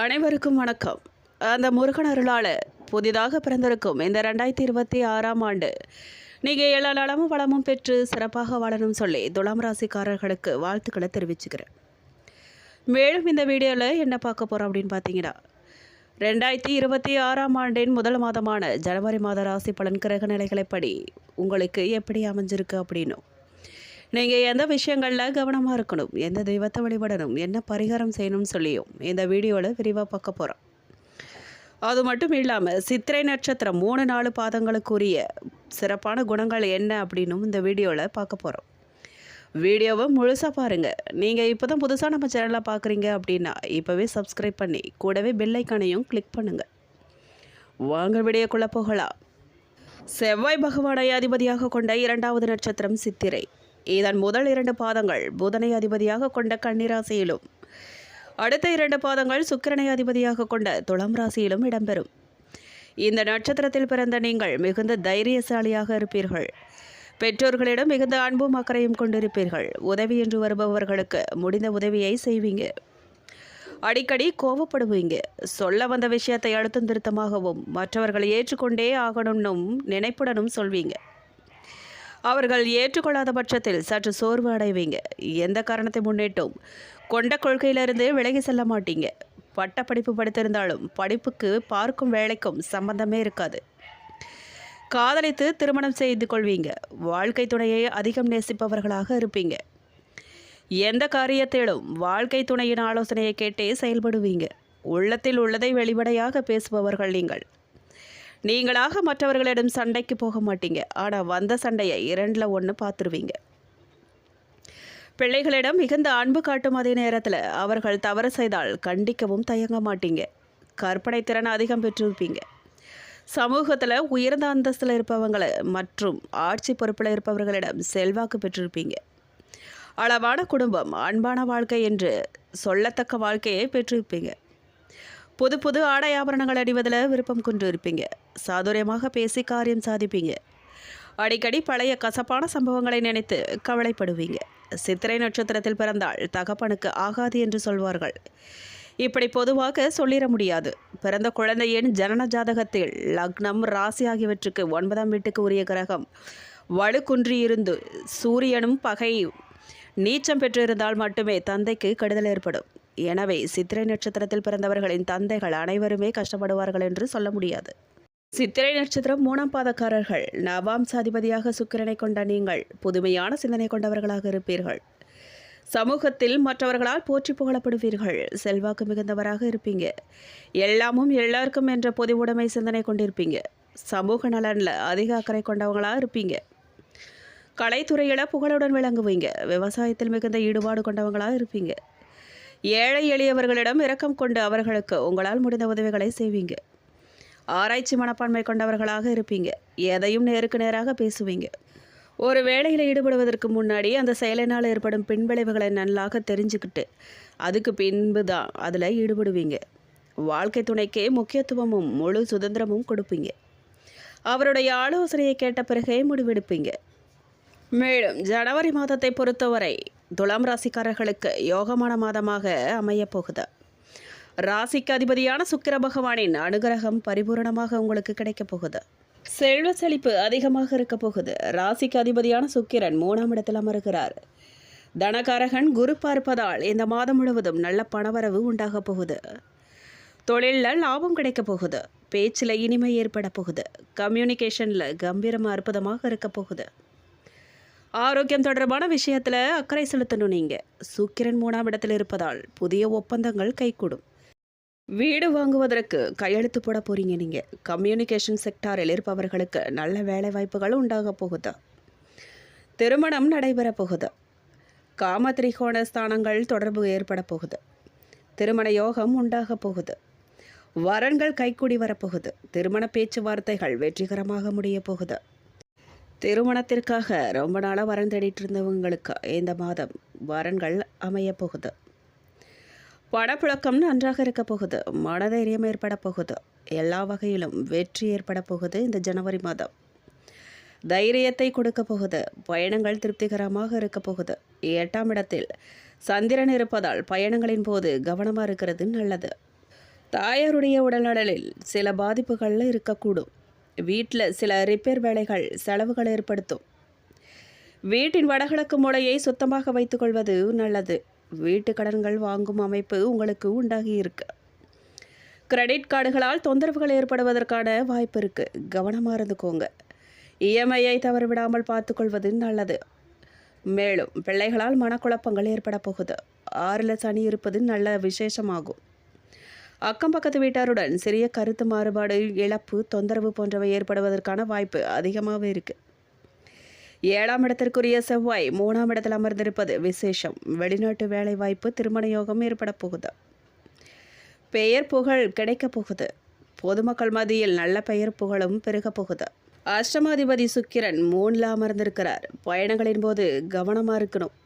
அனைவருக்கும் வணக்கம். அந்த முருகன் அருளால் புதிதாக பிறந்திருக்கும் இந்த ரெண்டாயிரத்தி இருபத்தி ஆறாம் ஆண்டு நீங்கள் எல்லா நலமும் வளமும் பெற்று சிறப்பாக வாழணும் சொல்லி துலாம் ராசிக்காரர்களுக்கு வாழ்த்துக்களை தெரிவிச்சுக்கிறேன். மேலும் இந்த வீடியோவில் என்ன பார்க்க போகிறோம் அப்படின்னு பார்த்தீங்கன்னா ரெண்டாயிரத்தி இருபத்தி ஆறாம் ஆண்டின் முதல் மாதமான ஜனவரி மாத ராசி பலன் கிரக நிலைகளைப்படி உங்களுக்கு எப்படி அமைஞ்சிருக்கு அப்படின்னும் நீங்கள் எந்த விஷயங்களில் கவனமாக இருக்கணும்? எந்த தெய்வத்தை வழிபடணும்? என்ன பரிகாரம் செய்யணும்னு சொல்லியும் இந்த வீடியோவில் விரிவாக பார்க்க போகிறோம் அது மட்டும் இல்லாமல் சித்திரை நட்சத்திரம் மூணு நாலு பாதங்களுக்குரிய சிறப்பான குணங்கள் என்ன அப்படின்னும் இந்த வீடியோவில் பார்க்க போகிறோம் வீடியோவை முழுசாக பாருங்கள் நீங்கள் இப்போ தான் புதுசாக நம்ம சேனலை பார்க்குறீங்க அப்படின்னா இப்போவே சப்ஸ்கிரைப் பண்ணி கூடவே பெல்லைக்கானையும் கிளிக் பண்ணுங்கள் வாங்க வீடியோக்குள்ளே போகலாம். செவ்வாய் பகவானை அதிபதியாக கொண்ட இரண்டாவது நட்சத்திரம் சித்திரை. இதன் முதல் இரண்டு பாதங்கள் புதனை அதிபதியாக கொண்ட கன்னிராசியிலும் அடுத்த இரண்டு பாதங்கள் சுக்கிரனை அதிபதியாக கொண்ட துளம் ராசியிலும் இடம்பெறும். இந்த நட்சத்திரத்தில் பிறந்த நீங்கள் மிகுந்த தைரியசாலியாக இருப்பீர்கள். பெற்றோர்களிடம் மிகுந்த அன்பும் அக்கறையும் கொண்டிருப்பீர்கள். உதவி என்று வருபவர்களுக்கு முடிந்த உதவியை செய்வீங்க. அடிக்கடி கோவப்படுவீங்க. சொல்ல வந்த விஷயத்தை அழுத்தம் திருத்தமாகவும் மற்றவர்கள் ஏற்றுக்கொண்டே ஆகணும்னும் நினைப்புடனும் சொல்வீங்க. அவர்கள் ஏற்றுக்கொள்ளாத பட்சத்தில் சற்று சோர்வு அடைவீங்க. எந்த காரணத்தை முன்னிட்டும் கொண்ட கொள்கையிலிருந்து விலகி செல்ல மாட்டீங்க. பட்ட படிப்பு படித்திருந்தாலும் படிப்புக்கு பார்க்கும் வேலைக்கும் சம்பந்தமே இருக்காது. காதலித்து திருமணம் செய்து கொள்வீங்க. வாழ்க்கை துணையை அதிகம் நேசிப்பவர்களாக இருப்பீங்க. எந்த காரியத்திலும் வாழ்க்கை துணையின் ஆலோசனையை கேட்டே செயல்படுவீங்க. உள்ளத்தில் உள்ளதை வெளிப்படையாக பேசுபவர்கள் நீங்கள். நீங்களாக மற்றவர்களிடம் சண்டைக்கு போக மாட்டீங்க. ஆனால் வந்த சண்டையை இரண்டில் ஒன்று பார்த்துருவீங்க. பிள்ளைகளிடம் மிகுந்த அன்பு காட்டும் அதே நேரத்தில் அவர்கள் தவறு செய்தால் கண்டிக்கவும் தயங்க மாட்டீங்க. கற்பனை திறன் அதிகம் பெற்றிருப்பீங்க. சமூகத்தில் உயர்ந்த அந்தஸ்தில் இருப்பவங்களை மற்றும் ஆட்சி பொறுப்பில் இருப்பவர்களிடம் செல்வாக்கு பெற்றிருப்பீங்க. அளவான குடும்பம் அன்பான வாழ்க்கை என்று சொல்லத்தக்க வாழ்க்கையை பெற்றிருப்பீங்க. புது புது ஆடை ஆபரணங்கள் அணிவதில் விருப்பம் கொண்டு இருப்பீங்க சாதுரியமாக பேசி காரியம் சாதிப்பீங்க. அடிக்கடி பழைய கசப்பான சம்பவங்களை நினைத்து கவலைப்படுவீங்க. சித்திரை நட்சத்திரத்தில் பிறந்தால் தகப்பனுக்கு ஆகாது என்று சொல்வார்கள். இப்படி பொதுவாக சொல்லிட முடியாது. பிறந்த குழந்தையின் ஜனன ஜாதகத்தில் லக்னம் ராசி ஆகியவற்றுக்கு ஒன்பதாம் வீட்டுக்கு உரிய கிரகம் வலுக்குன்றியிருந்து சூரியனும் பகை நீச்சம் பெற்றிருந்தால் மட்டுமே தந்தைக்கு கெடுதல் ஏற்படும். எனவே சித்திரை நட்சத்திரத்தில் பிறந்தவர்களின் தந்தைகள் அனைவருமே கஷ்டப்படுவார்கள் என்று சொல்ல முடியாது. சித்திரை நட்சத்திரம் மூணாம் பாதக்காரர்கள். நவாம் சாதிபதியாக சுக்கிரனை கொண்ட நீங்கள் புதுமையான சிந்தனை கொண்டவர்களாக இருப்பீர்கள். சமூகத்தில் மற்றவர்களால் போற்றி புகழப்படுவீர்கள். செல்வாக்கு மிகுந்தவராக இருப்பீங்க. எல்லாமும் எல்லாருக்கும் என்ற பொதுவுடைமை சிந்தனை கொண்டிருப்பீங்க. சமூக நலனில் அதிக அக்கறை கொண்டவங்களாக இருப்பீங்க. கலைத்துறையில் புகழுடன் விளங்குவீங்க. விவசாயத்தில் மிகுந்த ஈடுபாடு கொண்டவங்களாக இருப்பீங்க. ஏழை எளியவர்களிடம் இரக்கம் கொண்டு அவர்களுக்கு உங்களால் முடிந்த உதவிகளை செய்வீங்க. ஆராய்ச்சி மனப்பான்மை கொண்டவர்களாக இருப்பீங்க. எதையும் நேருக்கு நேராக பேசுவீங்க. ஒரு வேலையில் ஈடுபடுவதற்கு முன்னாடி அந்த செயலினால் ஏற்படும் பின்விளைவுகளை நல்லாக தெரிஞ்சுக்கிட்டு அதுக்கு பின்பு தான் அதில் ஈடுபடுவீங்க. வாழ்க்கை துணைக்கே முக்கியத்துவமும் முழு சுதந்திரமும் கொடுப்பீங்க. அவருடைய ஆலோசனையை கேட்ட பிறகே முடிவெடுப்பீங்க. மேலும் ஜனவரி மாதத்தை பொறுத்தவரை துலாம் ராசிக்காரர்களுக்கு யோகமான மாதமாக அமையப்போகுது ராசிக்கு அதிபதியான சுக்கிர பகவானின் அனுகிரகம் பரிபூரணமாக உங்களுக்கு கிடைக்கப் போகுது. செல்வ செழிப்பு அதிகமாக இருக்க போகுது. ராசிக்கு அதிபதியான சுக்கிரன் மூணாம் இடத்தில் அமருகிறார். தனகாரகன் குரு பார்ப்பதால் இந்த மாதம் முழுவதும் நல்ல பணவரவு உண்டாக போகுது. தொழிலில் லாபம் கிடைக்க போகுது. பேச்சில் இனிமை ஏற்பட போகுது. கம்யூனிகேஷனில் கம்பீரமாக அற்புதமாக இருக்க போகுது. ஆரோக்கியம் தொடர்பான விஷயத்தில் அக்கறை செலுத்தணும் நீங்கள் சுக்கிரன் மூணாம் இடத்தில் இருப்பதால் புதிய ஒப்பந்தங்கள் கைகூடும். வீடு வாங்குவதற்கு கையெழுத்து போட போகிறீங்க நீங்கள் கம்யூனிகேஷன் செக்டாரில் இருப்பவர்களுக்கு நல்ல வேலை வாய்ப்புகள் உண்டாக போகுது. திருமணம் நடைபெற போகுது. காம திரிகோண ஸ்தானங்கள் தொடர்பு ஏற்பட போகுது. திருமண யோகம் உண்டாக போகுது. வரன்கள் கைக்கூடி வரப்போகுது திருமண பேச்சுவார்த்தைகள் வெற்றிகரமாக முடிய போகுது. திருமணத்திற்காக ரொம்ப நாளாக வரன் தேடிட்டு இருந்தவங்களுக்கு இந்த மாதம் வரன்கள் அமைய போகுது. பணப்புழக்கம் நன்றாக இருக்க போகுது. மனதைரியம் ஏற்பட போகுது. எல்லா வகையிலும் வெற்றி ஏற்பட போகுது இந்த ஜனவரி மாதம். தைரியத்தை கொடுக்க போகுது. பயணங்கள் திருப்திகரமாக இருக்க போகுது. எட்டாம் இடத்தில் சந்திரன் இருப்பதால் பயணங்களின் போது கவனமாக இருக்கிறது நல்லது. தாயாருடைய உடல்நடலில் சில பாதிப்புகள் இருக்கக்கூடும். வீட்டில் சில ரிப்பேர் வேலைகள் செலவுகள் ஏற்படுத்தும். வீட்டின் வடகிழக்கு மூளையை சுத்தமாக வைத்துக்கொள்வது நல்லது. வீட்டு கடன்கள் வாங்கும் அமைப்பு உங்களுக்கு உண்டாகி இருக்கு. கிரெடிட் கார்டுகளால் தொந்தரவுகள் ஏற்படுவதற்கான வாய்ப்பு இருக்குது கவனமாக இருந்துக்கோங்க. இஎம்ஐயை தவறவிடாமல் பார்த்துக்கொள்வது நல்லது. மேலும் பிள்ளைகளால் மனக்குழப்பங்கள் ஏற்பட போகுது. ஆறில் சனி இருப்பது நல்ல விசேஷமாகும். அக்கம் பக்கத்து வீட்டாருடன் சிறிய கருத்து மாறுபாடு இழப்பு தொந்தரவு போன்றவை ஏற்படுவதற்கான வாய்ப்பு அதிகமாகவே இருக்கு. ஏழாம் இடத்திற்குரிய செவ்வாய் மூணாம் இடத்தில் அமர்ந்திருப்பது விசேஷம். வெளிநாட்டு வேலை வாய்ப்பு திருமண யோகம் ஏற்பட போகுது. பெயர் புகழ் கிடைக்கப் போகுது. பொதுமக்கள் மத்தியில் நல்ல பெயர் புகழும் பெருகப் போகுது. அஷ்டமாதிபதி சுக்கிரன் மூணில் அமர்ந்திருக்கிறார். பயணங்களின் போது கவனமாக இருக்கணும்.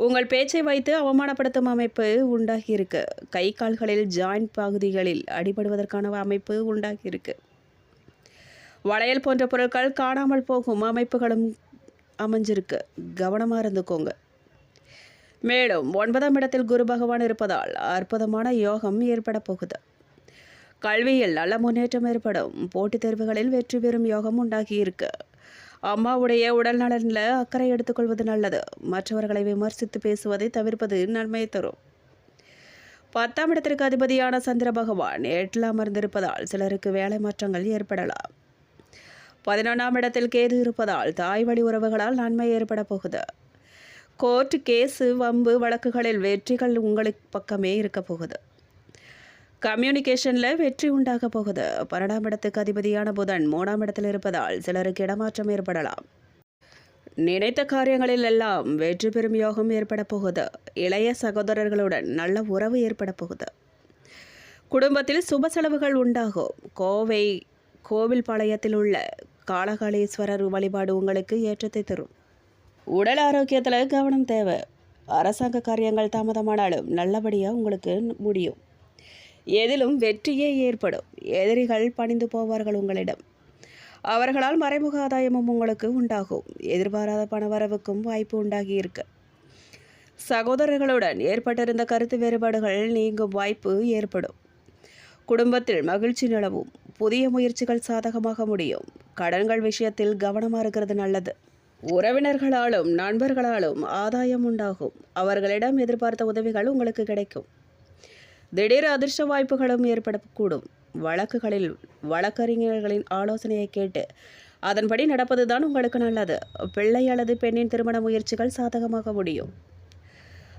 உங்கள் பேச்சை வைத்து அவமானப்படுத்தும் அமைப்பு உண்டாகியிருக்கு. கை கால்களில் ஜாயிண்ட் பகுதிகளில் அடிபடுவதற்கான அமைப்பு உண்டாகியிருக்கு. வளையல் போன்ற பொருட்கள் காணாமல் போகும் அமைப்புகளும் அமைஞ்சிருக்கு. கவனமாக இருந்துக்கோங்க. மேலும் ஒன்பதாம் இடத்தில் குரு பகவான் இருப்பதால் அற்புதமான யோகம் ஏற்பட போகுது. கல்வியில் நல்ல முன்னேற்றம் ஏற்படும். போட்டித் தேர்வுகளில் வெற்றி பெறும் யோகம் உண்டாகியிருக்கு. அம்மாவுடைய உடல் நலனில் அக்கறை எடுத்துக்கொள்வது நல்லது. மற்றவர்களை விமர்சித்து பேசுவதை தவிர்ப்பது நன்மையை தரும். பத்தாம் இடத்திற்கு அதிபதியான சந்திர பகவான் எட்டில் அமர்ந்திருப்பதால் சிலருக்கு வேலை மாற்றங்கள் ஏற்படலாம். பதினொன்றாம் இடத்தில் கேது இருப்பதால் தாய் வழி உறவுகளால் நன்மை ஏற்பட போகுது. கோர்ட் கேஸு வம்பு வழக்குகளில் வெற்றிகள் உங்களுக்கு பக்கமே இருக்க போகுது. கம்யூனிகேஷனில் வெற்றி உண்டாக போகுது. பன்னெண்டாம் இடத்துக்கு அதிபதியான புதன் மூணாம் இடத்தில் இருப்பதால் சிலருக்கு இடமாற்றம் ஏற்படலாம். நினைத்த காரியங்களில் எல்லாம் வெற்றி பெறும் யோகம் ஏற்பட போகுது. இளைய சகோதரர்களுடன் நல்ல உறவு ஏற்பட போகுது. குடும்பத்தில் சுப செலவுகள் உண்டாகும். கோவை கோவில் பாளையத்தில் உள்ள காளகாளீஸ்வரர் வழிபாடு உங்களுக்கு ஏற்றத்தை தரும். உடல் ஆரோக்கியத்தில் கவனம் தேவை. அரசாங்க காரியங்கள் தாமதமானாலும் நல்லபடியாக உங்களுக்கு முடியும். எதிலும் வெற்றியே ஏற்படும். எதிரிகள் பணிந்து போவார்கள் உங்களிடம். அவர்களால் மறைமுக ஆதாயமும் உங்களுக்கு உண்டாகும். எதிர்பாராத பணவரவுக்கும் வாய்ப்பு உண்டாகி இருக்கு. சகோதரர்களுடன் ஏற்பட்டிருந்த கருத்து வேறுபாடுகள் நீங்கும் வாய்ப்பு ஏற்படும். குடும்பத்தில் மகிழ்ச்சி நிலவும். புதிய முயற்சிகள் சாதகமாக முடியும். கடன்கள் விஷயத்தில் கவனமாக இருக்கிறது நல்லது. உறவினர்களாலும் நண்பர்களாலும் ஆதாயம் உண்டாகும். அவர்களிடம் எதிர்பார்த்த உதவிகள் உங்களுக்கு கிடைக்கும். திடீர் அதிர்ஷ்ட வாய்ப்புகளும் ஏற்படக்கூடும். வழக்குகளில் வழக்கறிஞர்களின் ஆலோசனையை கேட்டு அதன்படி நடப்பதுதான் உங்களுக்கு நல்லது. பிள்ளை அல்லது பெண்ணின் திருமண முயற்சிகள் சாதகமாக முடியும்.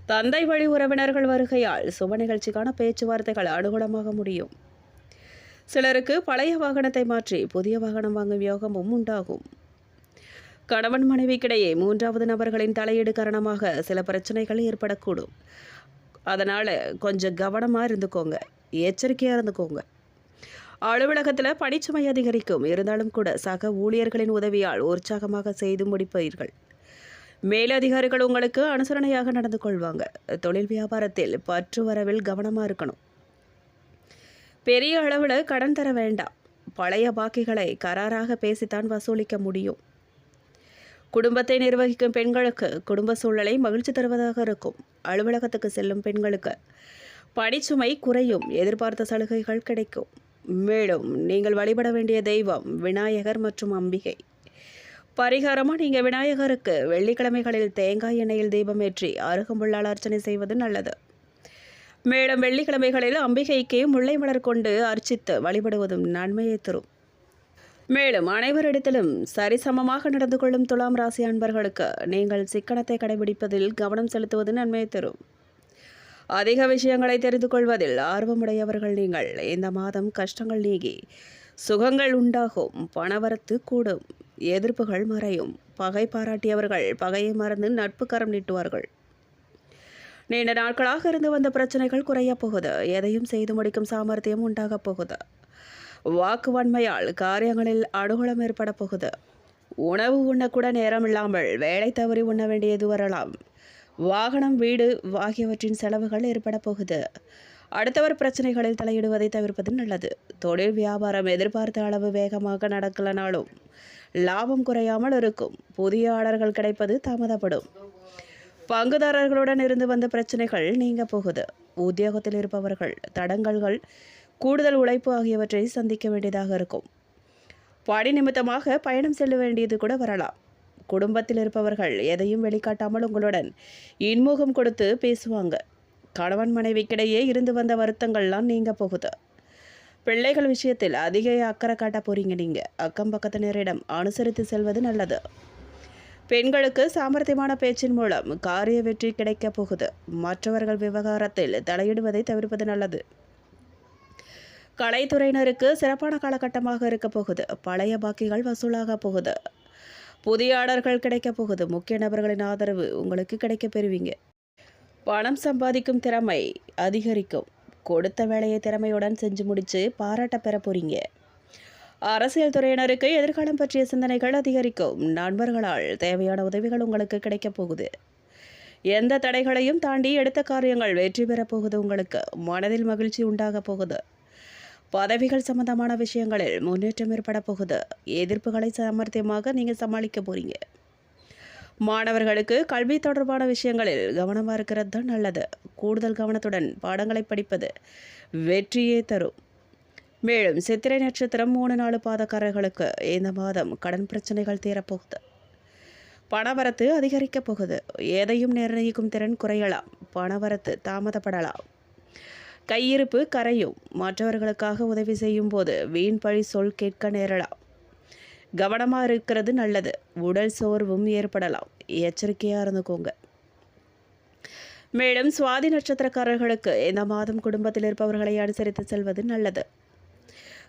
தந்தை வழி உறவினர்கள் வருகையால் சுப நிகழ்ச்சிக்கான பேச்சுவார்த்தைகள் அனுகூலமாக முடியும். சிலருக்கு பழைய வாகனத்தை மாற்றி புதிய வாகனம் வாங்கும் யோகமும் உண்டாகும். கணவன் மனைவிக்கிடையே மூன்றாவது நபர்களின் தலையீடு காரணமாக சில பிரச்சனைகள் ஏற்படக்கூடும். அதனால் கொஞ்சம் கவனமாக இருந்துக்கோங்க. எச்சரிக்கையாக இருந்துக்கோங்க. அலுவலகத்தில் பணிச்சுமை அதிகரிக்கும். இருந்தாலும் கூட சக ஊழியர்களின் உதவியால் உற்சாகமாக செய்து முடிப்பீர்கள். மேலதிகாரிகள் உங்களுக்கு அனுசரணையாக நடந்து கொள்வாங்க. தொழில் வியாபாரத்தில் பற்று வரவில் கவனமாக இருக்கணும். பெரிய அளவில் கடன் தர வேண்டாம். பழைய பாக்கிகளை கராராக பேசித்தான் வசூலிக்க முடியும். குடும்பத்தை நிர்வகிக்கும் பெண்களுக்கு குடும்ப சூழலை மகிழ்ச்சி தருவதாக இருக்கும். அலுவலகத்துக்கு செல்லும் பெண்களுக்கு பணிச்சுமை குறையும் எதிர்பார்த்த சலுகைகள் கிடைக்கும். மேலும் நீங்கள் வழிபட வேண்டிய தெய்வம் விநாயகர் மற்றும் அம்பிகை. பரிகாரமாக நீங்கள் விநாயகருக்கு வெள்ளிக்கிழமைகளில் தேங்காய் எண்ணெயில் தீபம் ஏற்றி அருகம்புள்ளால் அர்ச்சனை செய்வது நல்லது. மேலும் வெள்ளிக்கிழமைகளில் அம்பிகைக்கு முல்லை மலர் கொண்டு அர்ச்சித்து வழிபடுவதும் நன்மையை தரும். மேலும் அனைவரிடத்திலும் சரிசமமாக நடந்து கொள்ளும் துலாம் ராசி அன்பர்களுக்கு நீங்கள் சிக்கனத்தை கடைபிடிப்பதில் கவனம் செலுத்துவது நன்மையை தரும். அதிக விஷயங்களை தெரிந்து கொள்வதில் ஆர்வமுடையவர்கள் நீங்கள். இந்த மாதம் கஷ்டங்கள் நீங்கி சுகங்கள் உண்டாகும் பணவரத்து கூடும் எதிர்ப்புகள் மறையும் பகை பாராட்டியவர்கள் பகையை மறந்து நட்பு கரம் நீட்டுவார்கள். நீண்ட நாட்களாக இருந்து வந்த பிரச்சனைகள் குறையப் போகுது. எதையும் செய்து முடிக்கும் சாமர்த்தியம் உண்டாகப் போகுது. வாக்குவன்மையால் காரியங்களில் அனுகூலம் ஏற்பட போகுது. உணவு உண்ணக்கூட நேரம் இல்லாமல் வேலை தவறி உண்ண வேண்டியது வரலாம். வாகனம் வீடு ஆகியவற்றின் செலவுகள் ஏற்பட போகுது. அடுத்தவர் பிரச்சனைகளில் தலையிடுவதை தவிர்ப்பது நல்லது. தொழில் வியாபாரம் எதிர்பார்த்த அளவு வேகமாக நடக்கலனாலும் லாபம் குறையாமல் இருக்கும். புதிய ஆர்டர்கள் கிடைப்பது தாமதப்படும். பங்குதாரர்களுடன் இருந்து வந்த பிரச்சனைகள் நீங்க போகுது. உத்தியோகத்தில் இருப்பவர்கள் தடங்கல்கள் கூடுதல் உழைப்பு ஆகியவற்றை சந்திக்க வேண்டியதாக இருக்கும். பணி நிமித்தமாக பயணம் செல்ல வேண்டியது கூட வரலாம். குடும்பத்தில் இருப்பவர்கள் எதையும் வெளிக்காட்டாமல் உங்களுடன் இன்முகம் கொடுத்து பேசுவாங்க. கணவன் மனைவிக்கிடையே இருந்து வந்த வருத்தங்கள்லாம் நீங்க போகுது. பிள்ளைகள் விஷயத்தில் அதிக அக்கறை காட்ட போறீங்க நீங்க. அக்கம் பக்கத்தினரிடம் அனுசரித்து செல்வது நல்லது. பெண்களுக்கு சாமர்த்தியமான பேச்சின் மூலம் காரிய வெற்றி கிடைக்கப் போகுது. மற்றவர்கள் விவகாரத்தில் தலையிடுவதை தவிர்ப்பது நல்லது. கலைத்துறையினருக்கு சிறப்பான காலகட்டமாக இருக்க போகுது. பழைய பாக்கிகள் வசூலாக போகுது. புதிய ஆர்டர்கள் கிடைக்கப் போகுது. முக்கிய நபர்களின் ஆதரவு உங்களுக்கு கிடைக்கப் பெறுவீங்க. பணம் சம்பாதிக்கும் திறமை அதிகரிக்கும். கொடுத்த வேலையை திறமையுடன் செஞ்சு முடித்து பாராட்ட பெற போறீங்க. அரசியல் துறையினருக்கு எதிர்காலம் பற்றிய சிந்தனைகள் அதிகரிக்கும். நண்பர்களால் தேவையான உதவிகள் உங்களுக்கு கிடைக்கப் போகுது. எந்த தடைகளையும் தாண்டி எடுத்த காரியங்கள் வெற்றி பெறப் போகுது உங்களுக்கு. மனதில் மகிழ்ச்சி உண்டாக போகுது. பதவிகள் சம்பந்தமான விஷயங்களில் முன்னேற்றம் ஏற்பட போகுது. எதிர்ப்புகளை சாமர்த்தியமாக நீங்கள் சமாளிக்க போறீங்க. மாணவர்களுக்கு கல்வி தொடர்பான விஷயங்களில் கவனமாக இருக்கிறது தான் நல்லது. கூடுதல் கவனத்துடன் பாடங்களை படிப்பது வெற்றியே தரும். மேலும் சித்திரை நட்சத்திரம் மூணு நாலு பாதக்காரர்களுக்கு இந்த மாதம் கடன் பிரச்சனைகள் தீரப்போகுது. பணவரத்து அதிகரிக்கப் போகுது. எதையும் நிர்ணயிக்கும் திறன் குறையலாம். பணவரத்து தாமதப்படலாம். கையிருப்பு கரையும். மற்றவர்களுக்காக உதவி செய்யும் போது வீண் பழி சொல் கேட்க நேரலாம். கவனமாக இருக்கிறது நல்லது. உடல் சோர்வும் ஏற்படலாம். எச்சரிக்கையாக இருந்துக்கோங்க. மேலும் சுவாதி நட்சத்திரக்காரர்களுக்கு இந்த மாதம் குடும்பத்தில் இருப்பவர்களை அனுசரித்து செல்வது நல்லது.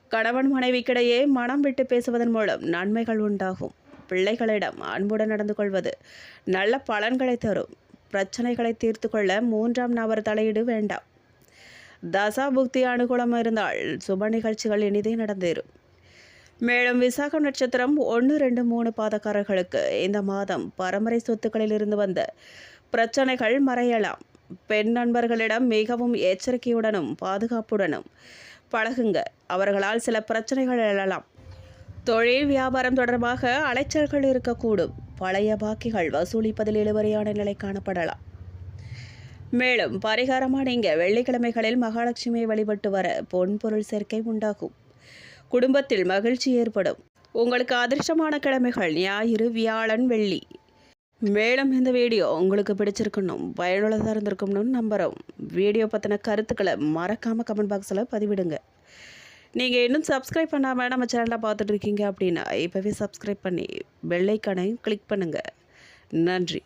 கணவன் மனைவிக்கிடையே மனம் விட்டு பேசுவதன் மூலம் நன்மைகள் உண்டாகும். பிள்ளைகளிடம் அன்புடன் நடந்து கொள்வது நல்ல பலன்களை தரும். பிரச்சனைகளை தீர்த்து கொள்ள மூன்றாம் நபர் தலையீடு வேண்டாம். தசா புக்தி அனுகூலம் இருந்தால் சுப நிகழ்ச்சிகள் இனிதே நடந்தேறும். மேலும் விசாகம் நட்சத்திரம் ஒன்று ரெண்டு மூணு பாதக்காரர்களுக்கு இந்த மாதம் பரம்பரை சொத்துக்களில் இருந்து வந்த பிரச்சனைகள் மறையலாம். பெண் நண்பர்களிடம் மிகவும் எச்சரிக்கையுடனும் பாதுகாப்புடனும் பழகுங்க. அவர்களால் சில பிரச்சனைகள் எழலாம். தொழில் வியாபாரம் தொடர்பாக அலைச்சல்கள் இருக்கக்கூடும். பழைய பாக்கிகள் வசூலிப்பதில் இழுவறையான நிலை காணப்படலாம். மேலும் பரிகாரமாக நீங்கள் வெள்ளிக்கிழமைகளில் மகாலட்சுமியை வழிபட்டு வர பொன் பொருள் சேர்க்கை உண்டாகும். குடும்பத்தில் மகிழ்ச்சி ஏற்படும். உங்களுக்கு அதிர்ஷ்டமான கிழமைகள் ஞாயிறு வியாழன் வெள்ளி. மேலும் இந்த வீடியோ உங்களுக்கு பிடிச்சிருக்கணும் பயனுள்ளதாக இருந்திருக்கும்னு நம்புகிறோம் வீடியோ பற்றின கருத்துக்களை மறக்காமல் கமெண்ட் பாக்ஸில் பதிவிடுங்க. நீங்கள் இன்னும் சப்ஸ்கிரைப் பண்ணாமல் நம்ம சேனலில் பார்த்துட்ருக்கீங்க அப்படின்னா இப்போவே சப்ஸ்கிரைப் பண்ணி பெல்லைக்கானையும் கிளிக் பண்ணுங்கள் நன்றி.